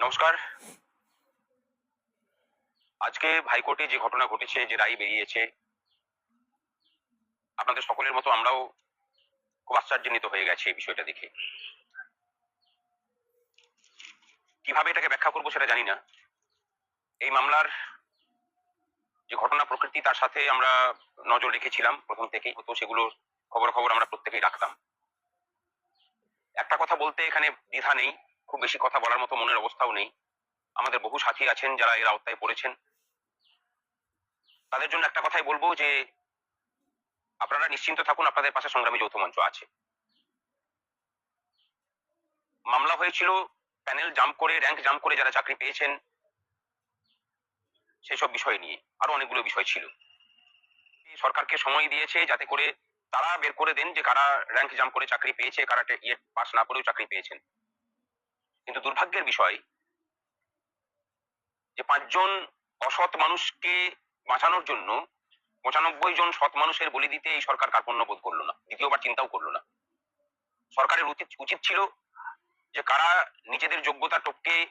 নমস্কার। আজকে হাইকোর্টে যে ঘটনা ঘটেছে, যে রায় বেরিয়েছে, আপনাদের সকলের মতো আমরাও খুব আশ্চর্যান্বিত হয়ে গেছে এই বিষয়টা দেখে। কীভাবে এটাকে ব্যাখ্যা করব সেটা জানি না। এই মামলার যে ঘটনা প্রকৃতি, তার সাথে আমরা নজর রেখেছিলাম প্রথম থেকেই, তো সেগুলো খবর খবর আমরা প্রত্যেকেই রাখতাম। একটা কথা বলতে এখানে দ্বিধা নেই। খুব বেশি কথা বলার মতো মনের অবস্থাও নেই। আমাদের বহু সাথী আছেন যারা এর আওতায় পড়েছেন। তাদের জন্য একটা কথাই বলব যে, আপনারা নিশ্চিন্ত থাকুন, আপনাদের পাশে সংগ্রামী যৌথ মঞ্চ আছে। মামলা হয়েছিল, প্যানেল জাম্প করে, র্যাঙ্ক জাম্প করে যারা চাকরি পেয়েছেন, সেসব বিষয় নিয়ে। আরও অনেকগুলো বিষয় ছিল। সরকারকে সময় দিয়েছে যাতে করে তারা বের করে দেন যে কারা র্যাঙ্ক জাম্প করে চাকরি পেয়েছে, কারা ইয়ে পাস না করেও চাকরি পেয়েছেন। কিন্তু দুর্ভাগ্যের বিষয় যে পাঁচজন অসৎ মানুষকে বাঁচানোর জন্য পঁচানব্বই জন সৎ মানুষের বলি দিতে এই সরকার কার্পণ্য বোধ করল না, দ্বিতীয়বার চিন্তাও করল না। সরকারের উচিত উচিত ছিল যে কারা নিজেদের যোগ্যতা টপকে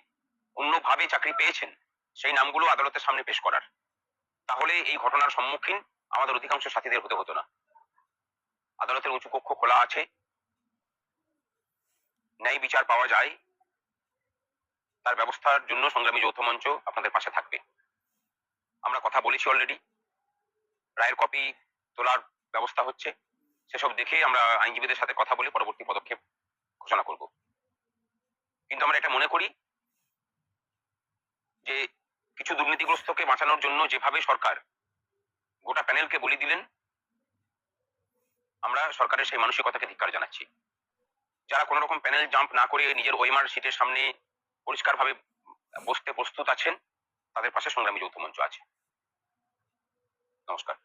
অন্যভাবে চাকরি পেয়েছেন, সেই নামগুলো আদালতের সামনে পেশ করার। তাহলে এই ঘটনার সম্মুখীন আমাদের অধিকাংশ সাথীদের হতে হতো না। আদালতের উঁচু কক্ষ খোলা আছে। ন্যায় বিচার পাওয়া যায়। তার ব্যবস্থার জন্য সংগ্রামী যৌথ মঞ্চ আপনাদের পাশে থাকবে। আমরা কথা বলেছি অলরেডি রায়ের কপি তোলার ব্যবস্থা হচ্ছে। সেসব দেখে আমরা আইনজীবীদের সাথে কথা বলে পরবর্তী পদক্ষেপ ঘোষণা করব। কিন্তু আমরা এটা মনে করি যে কিছু দুর্নীতিগ্রস্তকে বাঁচানোর জন্য যেভাবে সরকার গোটা প্যানেলকে বলি দিলেন, আমরা সরকারের সেই মানসিকতাকে ধিক্কার জানাচ্ছি। যারা কোনো রকম প্যানেল জাম্প না করে নিজের ওএমআর সিটের সামনে পরিষ্কারভাবে বসতে প্রস্তুত আছেন। তাদের পাশে সংগ্রামী যৌথ মঞ্চ আছে। নমস্কার।